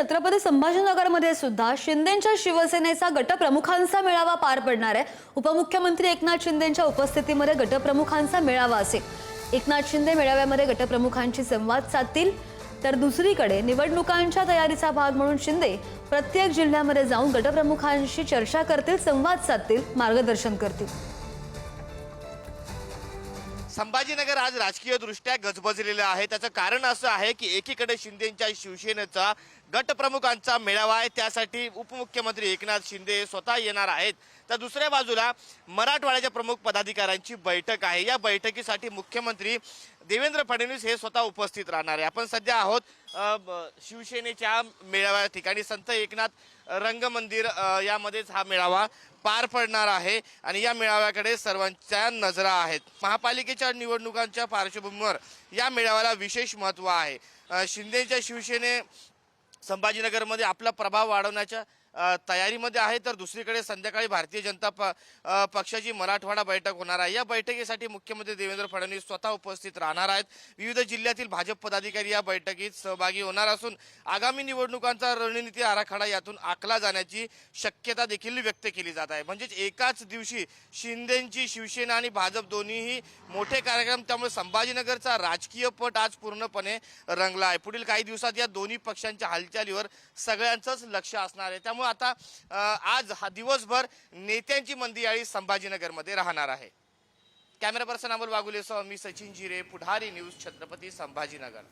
छत्रपती संभाजीनगरमध्ये सुद्धा शिंदेच्या शिवसेनेचा गटप्रमुखांचा मेळावा पार पडणार आहे. उपमुख्यमंत्री एकनाथ शिंदेच्या उपस्थितीमध्ये गटप्रमुखांचा मेळावा असेल. एकनाथ शिंदे मेळाव्यामध्ये गटप्रमुखांशी संवाद साधतील. तर दुसरीकडे निवडणुकांच्या तयारीचा भाग म्हणून शिंदे प्रत्येक जिल्ह्यामध्ये जाऊन गटप्रमुखांशी चर्चा करतील संवाद साधतील मार्गदर्शन करतील. संभाजीनगर आज राजकीय दृष्ट्या गजबजलेलं आहे. त्याचं कारण असं आहे की एकीकडे शिंदेच्या शिवसेनेचा गटप्रमुखांचा मेळावा आहे. त्यासाठी उपमुख्यमंत्री एकनाथ शिंदे हे स्वतः येणार आहेत. तर दुसऱ्या बाजूला मराठवाड्याच्या प्रमुख पदाधिकाऱ्यांची बैठक आहे. या बैठकीसाठी मुख्यमंत्री देवेंद्र फडणवीस हे स्वतः उपस्थित राहणार आहे. आपण सध्या आहोत शिवसेनेच्या मेळाव्या ठिकाणी. संत एकनाथ रंगमंदिर यामध्येच हा मेळावा पार पडणार आहे आणि या मेळाव्याकडे सर्वांच्या नजरा आहेत. महापालिकेच्या निवडणुकांच्या पार्श्वभूमीवर या मेळाव्याला विशेष महत्त्व आहे. शिंदेच्या शिवसेने संभाजीनगरमध्ये आपला प्रभाव वाढवण्याच्या तयारीमध्ये आहे तर दुसरीकडे संध्याकाळी भारतीय जनता प पक्षाची मराठवाडा बैठक होणार आहे. या बैठकीसाठी मुख्यमंत्री देवेंद्र फडणवीस स्वतः उपस्थित राहणार आहेत. विविध जिल्ह्यातील भाजप पदाधिकारी या बैठकीत सहभागी होणार असून आगामी निवडणुकांचा रणनीती आराखडा यातून आखला जाण्याची शक्यता देखील व्यक्त केली जात आहे. म्हणजेच एकाच दिवशी शिंदेंची शिवसेना आणि भाजप दोन्हीही मोठे कार्यक्रम त्यामुळे संभाजीनगरचा राजकीय पट आज पूर्णपणे रंगला आहे. पुढील काही दिवसात या दोन्ही पक्षांच्या हालचालीवर सगळ्यांचंच लक्ष असणार आहे. त्यामुळे आता आज हा दिवसभर नेत्यांची मंदियाळी संभाजीनगरमध्ये राहणार आहे. कॅमेरा पर्सन अमोल वागुलेसह मी सचिन जिरे पुढारी न्यूज छत्रपती संभाजीनगर.